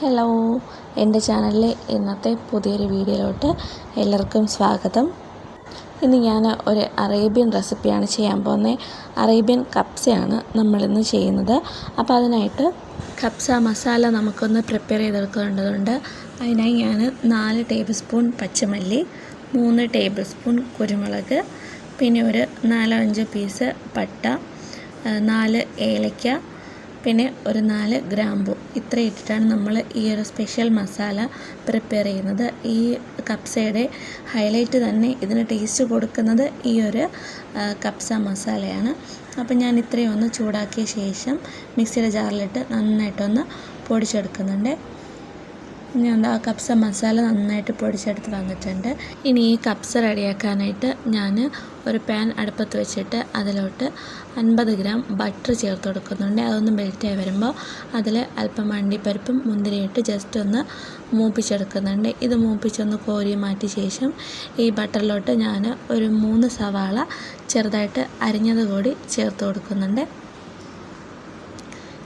Hello എന്റെ ചാനലിലെ ഇന്നത്തെ പുതിയൊരു വീഡിയോയിലോട്ട് എല്ലാവർക്കും സ്വാഗതം. ഇന്ന് ഞാൻ ഒരു അറേബ്യൻ റെസിപ്പിയാണ് ചെയ്യാൻ പോകുന്നത്. അറേബ്യൻ കപ്സയാണ് നമ്മളിന്ന് ചെയ്യുന്നത്. അപ്പോൾ അതിനായിട്ട് കപ്സ മസാല നമുക്കൊന്ന് പ്രിപ്പയർ ചെയ്തെടുക്കേണ്ടതുണ്ട്. അതിനായി ഞാൻ നാല് ടേബിൾ സ്പൂൺ പച്ചമല്ലി മൂന്ന് ടേബിൾ സ്പൂൺ കുരുമുളക് പിന്നെ ഒരു നാലോ അഞ്ച് പീസ് പട്ട നാല് ഏലയ്ക്ക പിന്നെ ഒരു നാല് ഗ്രാമ്പു. ഇത്ര ഇട്ടിട്ടാണ് നമ്മൾ ഈ ഒരു സ്പെഷ്യൽ മസാല പ്രിപ്പയർ ചെയ്യുന്നത്. ഈ കപ്സയുടെ ഹൈലൈറ്റ് തന്നെ ഇതിന് ടേസ്റ്റ് കൊടുക്കുന്നത് ഈ ഒരു കപ്സ മസാലയാണ് അപ്പം ഞാൻ ഇത്രയും ഒന്ന് ചൂടാക്കിയ ശേഷം മിക്സിയുടെ ജാറിലിട്ട് നന്നായിട്ടൊന്ന് പൊടിച്ചെടുക്കുന്നുണ്ട്. ഞാൻ ആ കപ്സ മസാല നന്നായിട്ട് പൊടിച്ചെടുത്ത് വന്നിട്ടുണ്ട് ഇനി ഈ കപ്സ റെഡിയാക്കാനായിട്ട് ഞാൻ ഒരു പാൻ അടുപ്പത്ത് വെച്ചിട്ട് അതിലോട്ട് അൻപത് ഗ്രാം ബട്ടർ ചേർത്ത് കൊടുക്കുന്നുണ്ട്. അതൊന്ന് മെൽറ്റായി വരുമ്പോൾ അതിൽ അല്പം അണ്ടിപ്പരിപ്പും മുന്തിരിയിട്ട് ജസ്റ്റ് ഒന്ന് മൂപ്പിച്ചെടുക്കുന്നുണ്ട്. ഇത് മൂപ്പിച്ചൊന്ന് കോരി മാറ്റിയ ശേഷം ഈ ബട്ടറിലോട്ട് ഞാൻ ഒരു മൂന്ന് സവാള ചെറുതായിട്ട് അരിഞ്ഞത് കൂടി ചേർത്ത് കൊടുക്കുന്നുണ്ട്.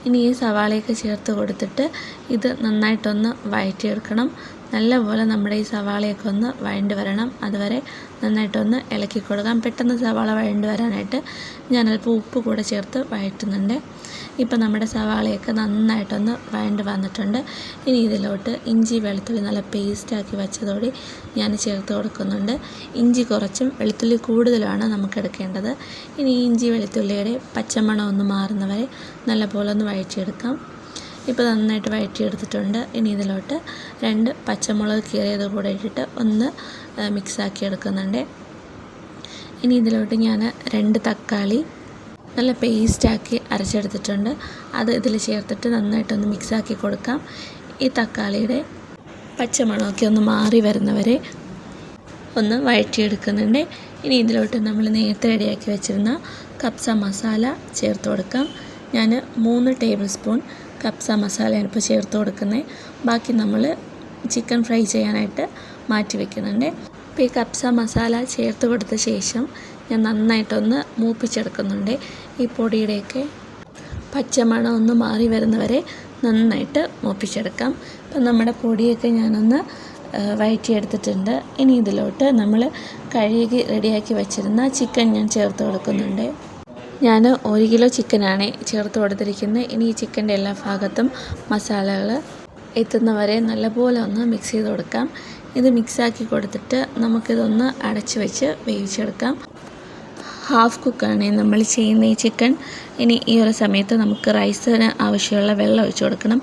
ഇനി ഈ സവാളയൊക്കെ ചേർത്ത് കൊടുത്തിട്ട് ഇത് നന്നായിട്ടൊന്ന് വഴറ്റിയെടുക്കണം നല്ലപോലെ നമ്മുടെ ഈ സവാളയൊക്കെ ഒന്ന് വഴണ്ട് വരണം. അതുവരെ നന്നായിട്ടൊന്ന് ഇളക്കി കൊടുക്കാം. പെട്ടെന്ന് സവാള വഴണ്ട് വരാനായിട്ട് ഞാൻ അല്പം ഉപ്പ് കൂടെ ചേർത്ത് വഴറ്റുന്നുണ്ട്. ഇപ്പം നമ്മുടെ സവാളയൊക്കെ നന്നായിട്ടൊന്ന് വഴണ്ട് വന്നിട്ടുണ്ട്. ഇനി ഇതിലോട്ട് ഇഞ്ചി വെളുത്തുള്ളി നല്ല പേസ്റ്റാക്കി വെച്ചതോടെ ഞാൻ ചേർത്ത് കൊടുക്കുന്നുണ്ട്. ഇഞ്ചി കുറച്ചും വെളുത്തുള്ളി കൂടുതലുമാണ് നമുക്ക് എടുക്കേണ്ടത്. ഇനി ഇഞ്ചി വെളുത്തുള്ളിയുടെ പച്ചമണം ഒന്ന് മാറുന്നവരെ നല്ലപോലെ ഒന്ന് വഴറ്റിയെടുക്കാം. ഇപ്പോൾ നന്നായിട്ട് വഴറ്റിയെടുത്തിട്ടുണ്ട് ഇനി ഇതിലോട്ട് രണ്ട് പച്ചമുളക് കീറിയത് കൂടെ ഇട്ടിട്ട് ഒന്ന് മിക്സാക്കി എടുക്കുന്നുണ്ട്. ഇനി ഇതിലോട്ട് ഞാൻ രണ്ട് തക്കാളി നല്ല പേസ്റ്റാക്കി അരച്ചെടുത്തിട്ടുണ്ട്. അത് ഇതിൽ ചേർത്തിട്ട് നന്നായിട്ടൊന്ന് മിക്സാക്കി കൊടുക്കാം. ഈ തക്കാളിയുടെ പച്ചമണമൊക്കെ ഒന്ന് മാറി വരുന്നവരെ ഒന്ന് വഴറ്റിയെടുക്കുന്നുണ്ട് ഇനി ഇതിലോട്ട് നമ്മൾ നേരത്തെ റെഡിയാക്കി വെച്ചിരുന്ന കപ്സ മസാല ചേർത്ത് കൊടുക്കാം. ഞാൻ മൂന്ന് ടേബിൾ സ്പൂൺ കപ്സ മസാലയാണ് ഇപ്പോൾ ചേർത്ത് കൊടുക്കുന്നത് ബാക്കി നമ്മൾ ചിക്കൻ ഫ്രൈ ചെയ്യാനായിട്ട് മാറ്റി വെക്കുന്നുണ്ട്. ഇപ്പോൾ ഈ കപ്സ മസാല ചേർത്ത് കൊടുത്ത ശേഷം ഞാൻ നന്നായിട്ടൊന്ന് മൂപ്പിച്ചെടുക്കുന്നുണ്ട്. ഈ പൊടിയുടെയൊക്കെ പച്ചമണം ഒന്ന് മാറി വരുന്നവരെ നന്നായിട്ട് മൂപ്പിച്ചെടുക്കാം. അപ്പം നമ്മുടെ പൊടിയൊക്കെ ഞാനൊന്ന് വയറ്റിയെടുത്തിട്ടുണ്ട് ഇനി ഇതിലോട്ട് നമ്മൾ കഴുകി റെഡിയാക്കി വെച്ചിരുന്ന ചിക്കൻ ഞാൻ ചേർത്ത് കൊടുക്കുന്നുണ്ട്. ഞാൻ ഒരു കിലോ ചിക്കനാണ് ചേർത്ത് കൊടുത്തിരിക്കുന്നത്. ഇനി ഈ ചിക്കന്റെ എല്ലാ ഭാഗത്തും മസാലകൾ എത്തുന്നവരെ നല്ലപോലെ ഒന്ന് മിക്സ് ചെയ്ത് കൊടുക്കാം. ഇത് മിക്സാക്കി കൊടുത്തിട്ട് നമുക്കിതൊന്ന് അടച്ച് വെച്ച് വേവിച്ചെടുക്കാം. ഹാഫ് കുക്കാണ് നമ്മൾ ചെയ്യുന്ന ഈ ചിക്കൻ ഇനി ഈ ഒരു സമയത്ത് നമുക്ക് റൈസിന് ആവശ്യമുള്ള വെള്ളം ഒഴിച്ചു കൊടുക്കണം.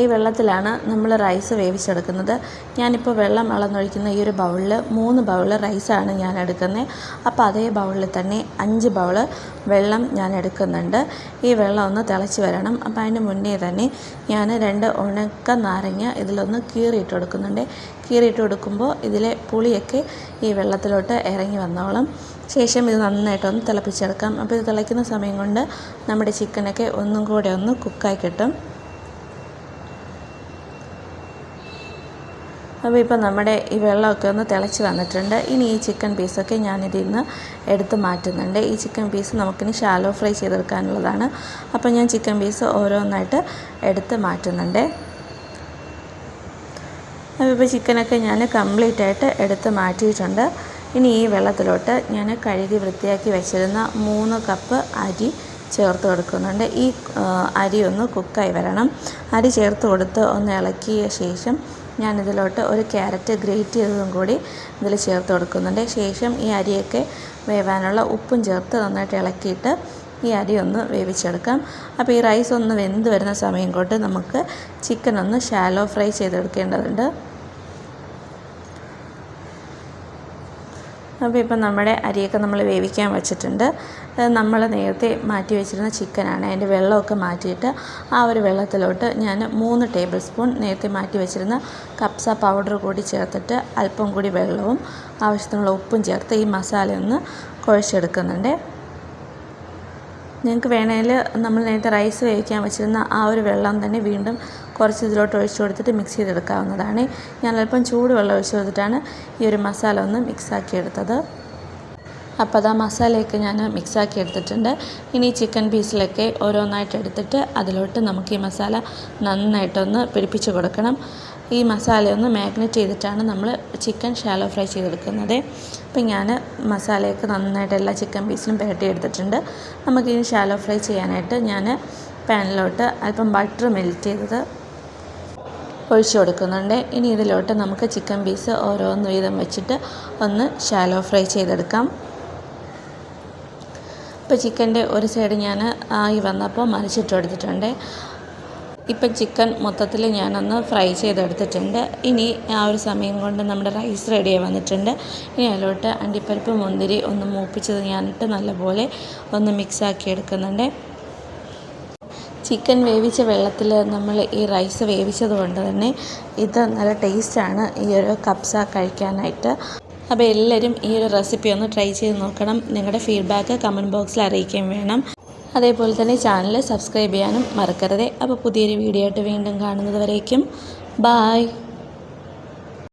ഈ വെള്ളത്തിലാണ് നമ്മൾ റൈസ് വേവിച്ചെടുക്കുന്നത്. ഞാനിപ്പോൾ വെള്ളം അളന്നൊഴിക്കുന്ന ഈ ഒരു ബൗളിൽ മൂന്ന് ബൗൾ റൈസാണ് ഞാൻ എടുക്കുന്നത് അപ്പോൾ അതേ ബൗളിൽ തന്നെ അഞ്ച് ബൗൾ വെള്ളം ഞാൻ എടുക്കുന്നുണ്ട്. ഈ വെള്ളം ഒന്ന് തിളച്ച് വരണം. അപ്പോൾ അതിന് മുന്നേ തന്നെ ഞാൻ രണ്ട് ഉണക്ക നാരങ്ങ ഇതിലൊന്ന് കീറിയിട്ട് കൊടുക്കുന്നുണ്ട്. കീറിയിട്ട് കൊടുക്കുമ്പോൾ ഇതിലെ പുളിയൊക്കെ ഈ വെള്ളത്തിലോട്ട് ഇറങ്ങി വന്നോളും. ശേഷം ഇത് നന്നായിട്ടൊന്ന് തിളപ്പിച്ചെടുക്കാം. അപ്പോൾ ഇത് തിളയ്ക്കുന്ന സമയം കൊണ്ട് നമ്മുടെ ചിക്കനൊക്കെ ഒന്നും കൂടെ ഒന്ന് കുക്കായി കിട്ടും. അപ്പോൾ ഇപ്പോൾ നമ്മുടെ ഈ വെള്ളമൊക്കെ ഒന്ന് തിളച്ച് വന്നിട്ടുണ്ട്. ഇനി ഈ ചിക്കൻ പീസൊക്കെ ഞാനിതിൽ നിന്ന് എടുത്ത് മാറ്റുന്നുണ്ട്. ഈ ചിക്കൻ പീസ് നമുക്കിനി ഷാലോ ഫ്രൈ ചെയ്തെടുക്കാനുള്ളതാണ്. അപ്പോൾ ഞാൻ ചിക്കൻ പീസ് ഓരോന്നായിട്ട് എടുത്ത് മാറ്റുന്നുണ്ട്. അപ്പോൾ ഇപ്പോൾ ചിക്കനൊക്കെ ഞാൻ കംപ്ലീറ്റ് ആയിട്ട് എടുത്ത് മാറ്റിയിട്ടുണ്ട്. ഇനി ഈ വെള്ളത്തിലോട്ട് ഞാൻ കഴുകി വൃത്തിയാക്കി വെച്ചിരുന്ന മൂന്ന് കപ്പ് അരി ചേർത്ത് കൊടുക്കുന്നുണ്ട്. ഈ അരി ഒന്ന് കുക്കായി വരണം. അരി ചേർത്ത് കൊടുത്ത് ഒന്ന് ഇളക്കിയ ശേഷം ഞാനിതിലോട്ട് ഒരു ക്യാരറ്റ് ഗ്രേറ്റ് ചെയ്തതും കൂടി ഇതിൽ ചേർത്ത് കൊടുക്കുന്നുണ്ട്. ശേഷം ഈ അരിയൊക്കെ വേവാനുള്ള ഉപ്പും ചേർത്ത് നന്നായിട്ട് ഇളക്കിയിട്ട് ഈ അരി ഒന്ന് വേവിച്ചെടുക്കാം. അപ്പോൾ ഈ റൈസ് ഒന്ന് വെന്ത് വരുന്ന സമയം കൊണ്ട് നമുക്ക് ചിക്കൻ ഒന്ന് ഷാലോ ഫ്രൈ ചെയ്തെടുക്കേണ്ടതുണ്ട്. അപ്പോൾ ഇപ്പം നമ്മുടെ അരിയൊക്കെ നമ്മൾ വേവിക്കാൻ വെച്ചിട്ടുണ്ട്. നമ്മൾ നേരത്തെ മാറ്റി വെച്ചിരുന്ന ചിക്കനാണ്. അതിന്റെ വെള്ളമൊക്കെ മാറ്റിയിട്ട് ആ ഒരു വെള്ളത്തിലോട്ട് ഞാൻ മൂന്ന് ടേബിൾ സ്പൂൺ നേരത്തെ മാറ്റി വെച്ചിരുന്ന കപ്സ പൗഡർ കൂടി ചേർത്തിട്ട് അല്പം കൂടി വെള്ളവും ആവശ്യത്തിനുള്ള ഉപ്പും ചേർത്ത് ഈ മസാല ഒന്ന് കുഴച്ചെടുക്കുന്നുണ്ട്. നിങ്ങൾക്ക് വേണമെങ്കിൽ നമ്മൾ നേരത്തെ റൈസ് വേവിക്കാൻ വെച്ചിരുന്ന ആ ഒരു വെള്ളം തന്നെ വീണ്ടും കുറച്ച് ഇതിലോട്ട് ഒഴിച്ചു കൊടുത്തിട്ട് മിക്സ് ചെയ്തെടുക്കാവുന്നതാണ്. ഞാൻ അല്പം ചൂടുവെള്ളം ഒഴിച്ചു കൊടുത്തിട്ടാണ് ഈ ഒരു മസാല ഒന്ന് മിക്സാക്കി എടുത്തത് അപ്പോൾ അത് ആ മസാലയൊക്കെ ഞാൻ മിക്സാക്കി എടുത്തിട്ടുണ്ട്. ഇനി ചിക്കൻ പീസിലൊക്കെ ഓരോന്നായിട്ട് എടുത്തിട്ട് അതിലോട്ട് നമുക്ക് ഈ മസാല നന്നായിട്ടൊന്ന് പിടിപ്പിച്ച് കൊടുക്കണം. ഈ മസാലയൊന്ന് മാഗ്നറ്റ് ചെയ്തിട്ടാണ് നമ്മൾ ചിക്കൻ ഷാലോ ഫ്രൈ ചെയ്തെടുക്കുന്നത്. അപ്പം ഞാൻ മസാലയൊക്കെ നന്നായിട്ട് എല്ലാ ചിക്കൻ പീസിലും പേട്ടി എടുത്തിട്ടുണ്ട്. നമുക്കിനി ഷാലോ ഫ്രൈ ചെയ്യാനായിട്ട് ഞാൻ പാനിലോട്ട് അല്പം ബട്ടർ മെൽറ്റ് ചെയ്തത് ഒഴിച്ചു കൊടുക്കുന്നുണ്ട്. ഇനി ഇതിലോട്ട് നമുക്ക് ചിക്കൻ പീസ് ഓരോന്ന് വീതം വെച്ചിട്ട് ഒന്ന് ഷാലോ ഫ്രൈ ചെയ്തെടുക്കാം. ഇപ്പോൾ ചിക്കന്റെ ഒരു സൈഡ് ഞാൻ ആയി വന്നപ്പോൾ മറിച്ചിട്ട് കൊടുത്തിട്ടുണ്ട് ഇപ്പം ചിക്കൻ മൊത്തത്തിൽ ഞാനൊന്ന് ഫ്രൈ ചെയ്തെടുത്തിട്ടുണ്ട്. ഇനി ആ ഒരു സമയം കൊണ്ട് നമ്മുടെ റൈസ് റെഡിയായി വന്നിട്ടുണ്ട്. ഇനി അതിലോട്ട് അണ്ടിപ്പരിപ്പ് മുന്തിരി ഒന്ന് മൂപ്പിച്ചത് ഞാനിട്ട് നല്ലപോലെ ഒന്ന് മിക്സാക്കി എടുക്കുന്നുണ്ട്. ചിക്കൻ വേവിച്ച വെള്ളത്തിൽ നമ്മൾ ഈ റൈസ് വേവിച്ചത് കൊണ്ട് തന്നെ ഇത് നല്ല ടേസ്റ്റാണ് ഈ ഒരു കപ്സ കഴിക്കാനായിട്ട്. അപ്പോൾ എല്ലാവരും ഈ ഒരു റെസിപ്പി ഒന്ന് ട്രൈ ചെയ്ത് നോക്കണം. നിങ്ങളുടെ ഫീഡ്ബാക്ക് കമന്റ് ബോക്സിൽ അറിയിക്കുകയും വേണം. അതേപോലെ തന്നെ ചാനൽ സബ്സ്ക്രൈബ് ചെയ്യാനും മറക്കരുത്. അപ്പോൾ പുതിയൊരു വീഡിയോ ആയിട്ട് വീണ്ടും കാണുന്നത് വരേക്കും. ബായ്